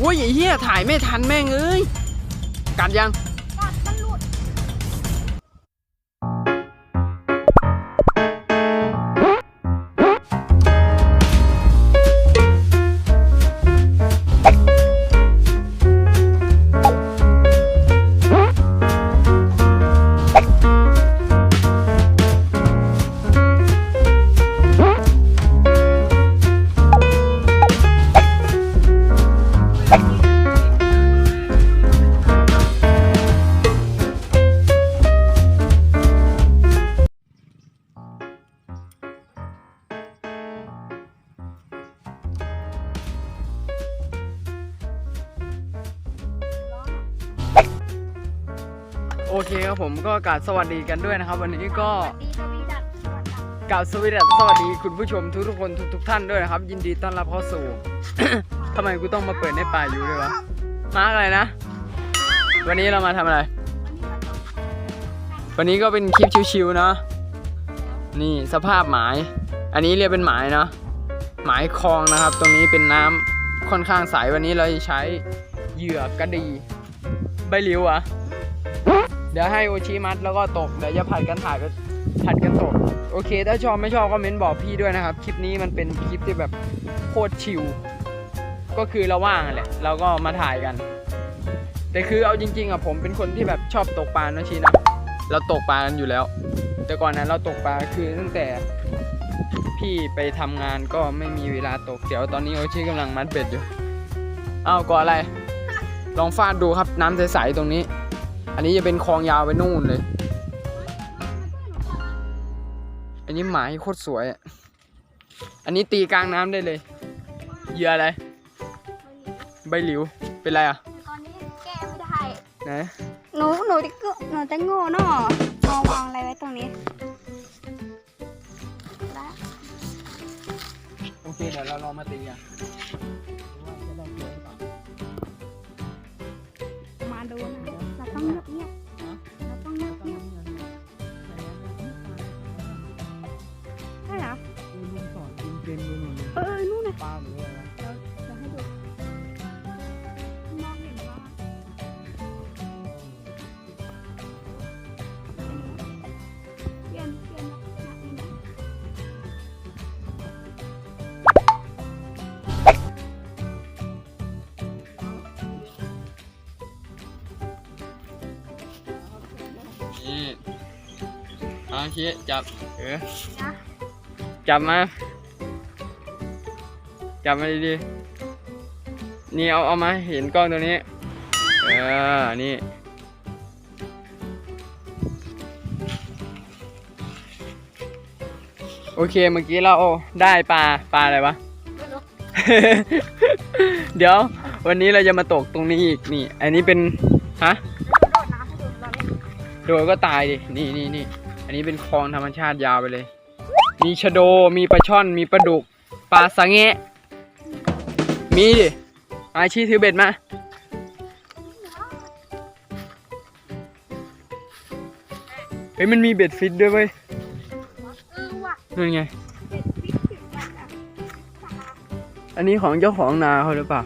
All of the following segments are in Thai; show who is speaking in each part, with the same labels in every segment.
Speaker 1: โอ้ยไอ้เหี้ยถ่ายไม่ทันแม่งเอ้ยกัดยัง โอเคครับผมก็กราบสวัสดีกันด้วยนะครับ วันนี้ก็
Speaker 2: ดีสวีดัสสวัสดี
Speaker 1: กราบสวัสดีสวัสดีคุณผู้ชมทุกทุกๆคนทุกทุกๆท่านด้วยนะครับ ยินดีต้อนรับเข้าสู่ ทำไมกูต้องมาเปิดในป่าอยู่ด้วยวะมาอะไรนะ วันนี้เรามาทำอะไร วันนี้ก็เป็นคลิปชิวๆเนาะนี่สภาพหมาย อันนี้เรียกเป็นหมายเนาะหมายคลองนะครับ ตรงนี้เป็นน้ำค่อนข้างใสวันนี้เราจะใช้เหยื่อกระดี ใบหลิวเหรอะ เดี๋ยวให้โอชิมัดแล้วก็ตก เดี๋ยวจะผัดกันถ่ายไปผัดกันตก โอเค ถ้าชอบไม่ชอบก็เม้นบอกพี่ด้วยนะครับ คลิปนี้มันเป็นคลิปที่แบบโคตรชิล ก็คือเราว่างแหละ เราก็มาถ่ายกัน แต่คือเอาจริงๆอะผมเป็นคนที่แบบชอบตกปลาเนอะชีนะ เราตกปลากันอยู่แล้ว แต่ก่อนนั้นเราตกปลาคือตั้งแต่พี่ไปทำงานก็ไม่มีเวลาตกเดี๋ยวตอนนี้โอชิกำลังมัดเบ็ดอยู่ อ้าวก่ออะไร ลองฟาดดูครับน้ำใสๆตรงนี้ อันนี้จะเป็นคลองยาวไปนู่นเลย อันนี้หมายโคตรสวยอะอันนี้ตีกลางน้ำได้เลย เหยื่ออะไร ใบหลิว เป็นไรอะ
Speaker 2: ตอนนี้แก้ไม่ได้
Speaker 1: ไหน
Speaker 2: หนู หนูจะโง่หนูจะโง่เนาะเอาวาง
Speaker 1: ปลา
Speaker 2: หรือ
Speaker 1: อะไร
Speaker 2: เดี๋ยวจะให้ดูมองเห็นว่าเปลี่ยนเปลี่ยนนะเห็นไหม
Speaker 1: นี่เอาชี้จับเออ
Speaker 2: นะ
Speaker 1: จับมา จับมาดีๆนี่เอาเอามาเห็นกล้องตัวนี้ เออ นี่ โอเคเมื่อกี้เราได้ปลาปลาอะไรวะ
Speaker 2: ไม่รู้
Speaker 1: เดี๋ยว วันนี้เราจะมาตกตรงนี้อีกนี่ อันนี้เป็น ฮะ
Speaker 2: โดดน้ำให้ดูตอนนี้
Speaker 1: โดนก็ตายดิ นี่นี่นี่ อันนี้เป็นคลองธรรมชาติยาวไปเลย มีชะโด มีปลาช่อน มีปลาดุก ปลาสังเงะ มีดิอาชีถือเบ็ดมา เฮ้ยมันมีเบ็ดฟิตด้วยเว้ย
Speaker 2: เออว่ะ
Speaker 1: นั่นไง
Speaker 2: เด็ดพริกถึงมันอะ
Speaker 1: อันนี้ของเจ้าของนาเขาหรือเปล่า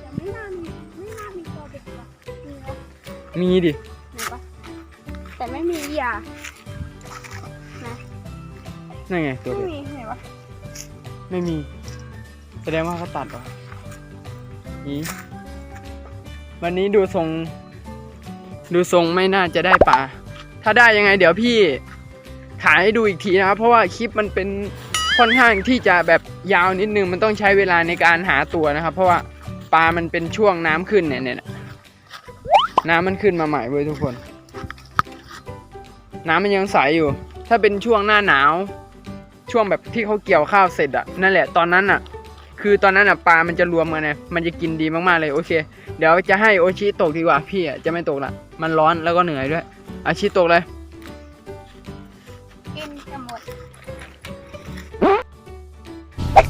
Speaker 2: แต่ไม่น่ามีไม่น่ามีตัวเด็ดว่ะมีเหรอ
Speaker 1: มีดิ
Speaker 2: ไหนวะแต่ไม่มีเหยื่อ
Speaker 1: นั่นไงตัว
Speaker 2: ไม่
Speaker 1: เบ็ด
Speaker 2: มีไหนวะ
Speaker 1: ไม่มี แสดงว่าเขาตัดเหรอนี่วันนี้ดูทรง ดูทรงไม่น่าจะได้ปลาถ้าได้ยังไง เดี๋ยวพี่ถ่ายให้ดูอีกทีนะครับเพราะว่าคลิปมันเป็นค่อนข้างที่จะแบบยาวนิดนึงมันต้องใช้เวลาในการหาตัวนะครับ เพราะว่าปลามันเป็นช่วงน้ำขึ้นเนี่ยเนี่ยน้ำมันขึ้นมาใหม่เว้ยทุกคน น้ำมันยังใสอยู่ ถ้าเป็นช่วงหน้าหนาว ช่วงแบบที่เขาเกี่ยวข้าวเสร็จอะนั่นแหละตอนนั้นอะ คือตอนนั้นอะปลามันจะรวมกันไงมันจะกินดีมากๆเลยโอเค เดี๋ยวจะให้โอชิตกดีกว่าพี่อะจะไม่ตกละมันร้อนแล้วก็เหนื่อยด้วยอาชิตกเลย
Speaker 2: กินจะหมด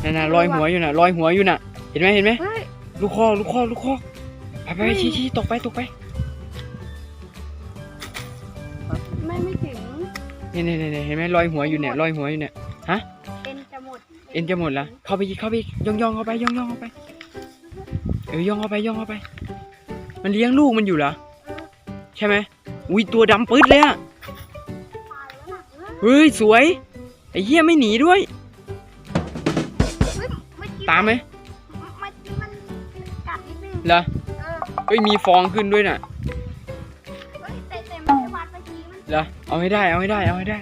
Speaker 1: นั่นน่ะลอยหัวอยู่น่ะลอยหัวอยู่น่ะ เห็นไหมเห็นไหม
Speaker 2: เฮ้ย
Speaker 1: ลูกคอลูกคอลูกคอไปไปไปชี้ชี้ตกไปตกไป
Speaker 2: ไม่ไม่ถึง
Speaker 1: นี่นี่นี่เห็นไหมลอยหัวอยู่เนี่ยลอยหัวอยู่เนี่ย
Speaker 2: เป็นจะหมด
Speaker 1: เอ็นจะหมดละเข้าไปอีกเข้าไปอีกย่องย่องเข้าไปย่องย่องเข้าไปเออย่องเข้าไปย่องเข้าไป มันเลี้ยงลูกมันอยู่เหรอใช่ไหมอุ้ยตัวดำปื๊ดเลยอะ
Speaker 2: ตายแล้วน่ะเออ
Speaker 1: เฮ้ยสวยไอ้เหี้ยไม่หนีด้วย
Speaker 2: เฮ้ยเมื่อกี้
Speaker 1: ตามไหม
Speaker 2: เมื่อกี้มันกัดนิดนึง
Speaker 1: เหรอ
Speaker 2: เออ
Speaker 1: เฮ้ยมีฟองขึ้นด้วยน่ะ
Speaker 2: เฮ้ยแต่แต่ไม่ได้วัดเมื่อกี้มัน
Speaker 1: เหรอเอาให้ได้เอาให้ได้เอาให้ได้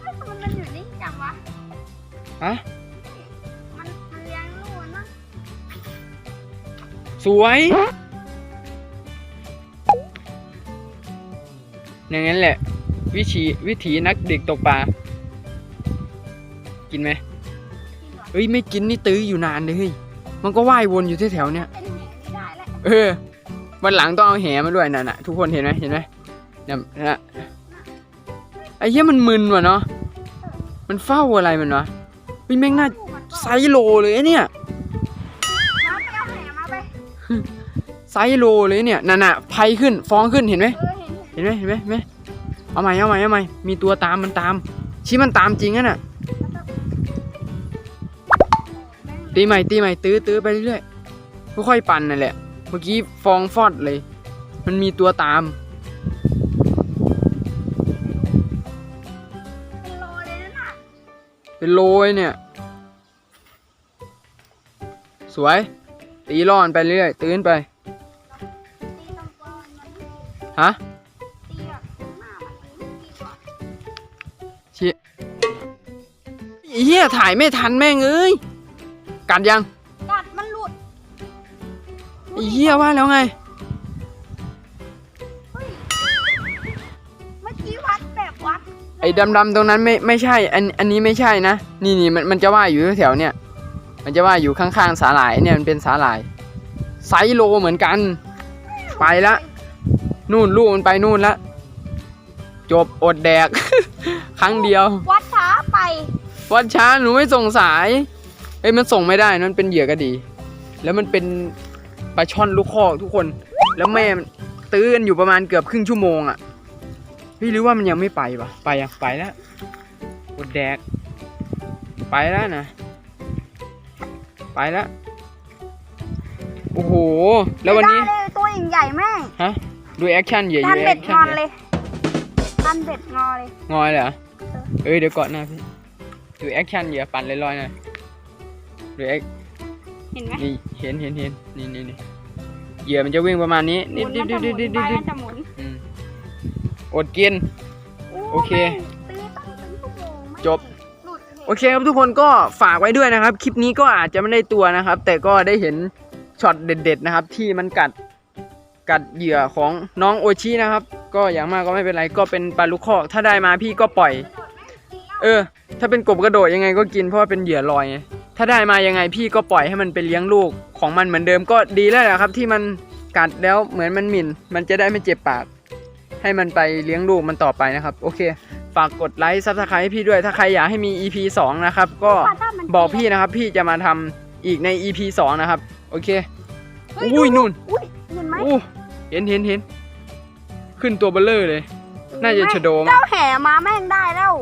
Speaker 2: เฮ้ยมันมันอยู่นิ่งจังวะ
Speaker 1: ฮะ สวยอย่างนั้นแหละ วิธีวิถีนักเด็กตกปลา กินไหม
Speaker 2: เอ
Speaker 1: เฮ้ยไม่กินนี่ตื้ออยู่นานเลยเฮ้ยมันก็ว่ายวนอยู่ที่แถวเนี้ย
Speaker 2: เอ
Speaker 1: อวันหลังต้องเอาแหมาด้วยน่ะน่ะทุกคนเห็นไหมเห็นไหมเนี่ยนะไอ้เหี้ยมันมึนว่ะเนาะมันเฝ้าอะไรมันวะเฮ้ยแม่งน่าไซโลเลยเนี่ย
Speaker 2: ไซ
Speaker 1: ส์โลเลยเนี่ยน่ะน่ะไพขึ้นฟองขึ้นเห็นไหมเห็นไหมเห็นไหมเห็นไหมเอาใหม่เอาใหม่เอาใหม่มีตัวตามมันตาม ชี้มันตามจริงอะน่ะตีใหม่ตีใหม่ตื้อตื้อไปเรื่อยๆค่อยๆปั่นนั่นแหละ เมื่อกี้ฟองฟอดเลย มันมีตัวตาม
Speaker 2: เป็นโลเลยนั่นน่ะ
Speaker 1: เป็นโลยเนี่ย สวย ตีล่อนไปเรื่อยตื้นไป
Speaker 2: ตีตรงก้อนมันไม่ดี
Speaker 1: ฮะ
Speaker 2: ตีแบบหน้ามันไม่ดีกว่า
Speaker 1: ชี้เฮียถ่ายไม่ทันแม่งเอ้ยกัดยัง
Speaker 2: กัดมันหลุด
Speaker 1: ไอ้เฮียว่าแล้วไง
Speaker 2: เฮ้ยเมื่อกี้วัดแบบวัด
Speaker 1: ไอ้ดำๆตรงนั้นไม่ไม่ใช่อันอันนี้ไม่ใช่นะ นี่นี่มันมันจะว่ายอยู่แถวๆเนี่ย มันจะว่ายอยู่ข้างๆสาหร่ายเนี่ยมันเป็นสาหร่ายไซส์โลเหมือนกัน ไปละ นู่นลูกมันไปนู่นละ จบอดแดก ครั้งเดียว
Speaker 2: วัดช้าไป
Speaker 1: วัดช้าหนูไม่ส่งสายเอ้ยมันส่งไม่ได้นั่นเป็นเหยื่อกระดี แล้วมันเป็นปลาช่อนลูกคอกทุกคน แล้วแม่มันตื้อกันอยู่ประมาณเกือบครึ่งชั่วโมงอะ่ะพี่หรือว่ามันยังไม่ไปวะไปอะไปแล้วอดแดก ไปแล้วนะ ไปแล้วโอ้โห แล้ววันนี้
Speaker 2: ไม่ได้เลยตัวใหญ่ๆแม่ง
Speaker 1: ฮะ ดูแอคชั่นเหยื่อ
Speaker 2: ทัน
Speaker 1: ดูแอ
Speaker 2: เบ็ด
Speaker 1: ค
Speaker 2: ง
Speaker 1: ชั่
Speaker 2: อนน
Speaker 1: เห
Speaker 2: เล
Speaker 1: ยื่อย
Speaker 2: ทันเบ็ดงอเลย
Speaker 1: งอยเลยเหรอเอ้ยเดี๋ยวเกาะหน้าพี่ ดูแอคชั่นเหยื่อปั่นลอยๆหน่อยดูแอค
Speaker 2: เห็นไหม
Speaker 1: นี่เห็นเห็นเห็นนี่นี่นี่เหยื่อมันจะวิ่งประมาณนี้
Speaker 2: หมุ
Speaker 1: นิด
Speaker 2: น
Speaker 1: ดิ
Speaker 2: มั
Speaker 1: ด
Speaker 2: น
Speaker 1: ดิ
Speaker 2: จะ
Speaker 1: ด
Speaker 2: หมุ
Speaker 1: ดิ
Speaker 2: น
Speaker 1: ด
Speaker 2: ไป
Speaker 1: ดิดดิ
Speaker 2: มั
Speaker 1: ด
Speaker 2: นจะหมุน
Speaker 1: อืมอดกิน โอเค
Speaker 2: ตีตั้งเป็นชั่วโมงไม่
Speaker 1: จบ
Speaker 2: หลุดห็น
Speaker 1: โอเคครับทุกคนก็ฝากไว้ด้วยนะครับ คลิปนี้ก็อาจจะไม่ได้ตัวนะครับ แต่ก็ได้เห็นช็อตเด็ด ๆ นะครับ ที่มันกัดกัดเหยื่อของน้องโอชินะครับ ก็อย่างมากก็ไม่เป็นไรก็เป็นปลาลูกคอกถ้าได้มาพี่ก็ปล่อย เออ ถ้าเป็นกบกระโดดยังไงก็กินเพราะว่าเป็นเหยื่อลอยไงถ้าได้มายังไงพี่ก็ปล่อยให้มันไปเลี้ยงลูกของมันเหมือนเดิมก็ดีแล้วแหละครับ ที่มันกัดแล้วเหมือนมันหมิ่น มันจะได้ไม่เจ็บปาก ให้มันไปเลี้ยงลูกมันต่อไปนะครับ โอเค ฝากกดไลค์ซับสไครต์ให้พี่ด้วย ถ้าใครอยากให้มี EP 2 นะครับ ก็
Speaker 2: ว่าถ้ามัน
Speaker 1: บอกพี่นะครับ พี่จะมาทำอีกใน EP 2 นะครับ โอเค
Speaker 2: เฮ้ย
Speaker 1: อุ้ย
Speaker 2: ดู
Speaker 1: นู่น
Speaker 2: อุ้ยเห็นไหม
Speaker 1: อู้เห็นเห็นเห็นขึ้นตัวเบลเลอร์เลย น่าจะชะโดมั้ง
Speaker 2: เจ้าแห่มาแม่งได้แล้ว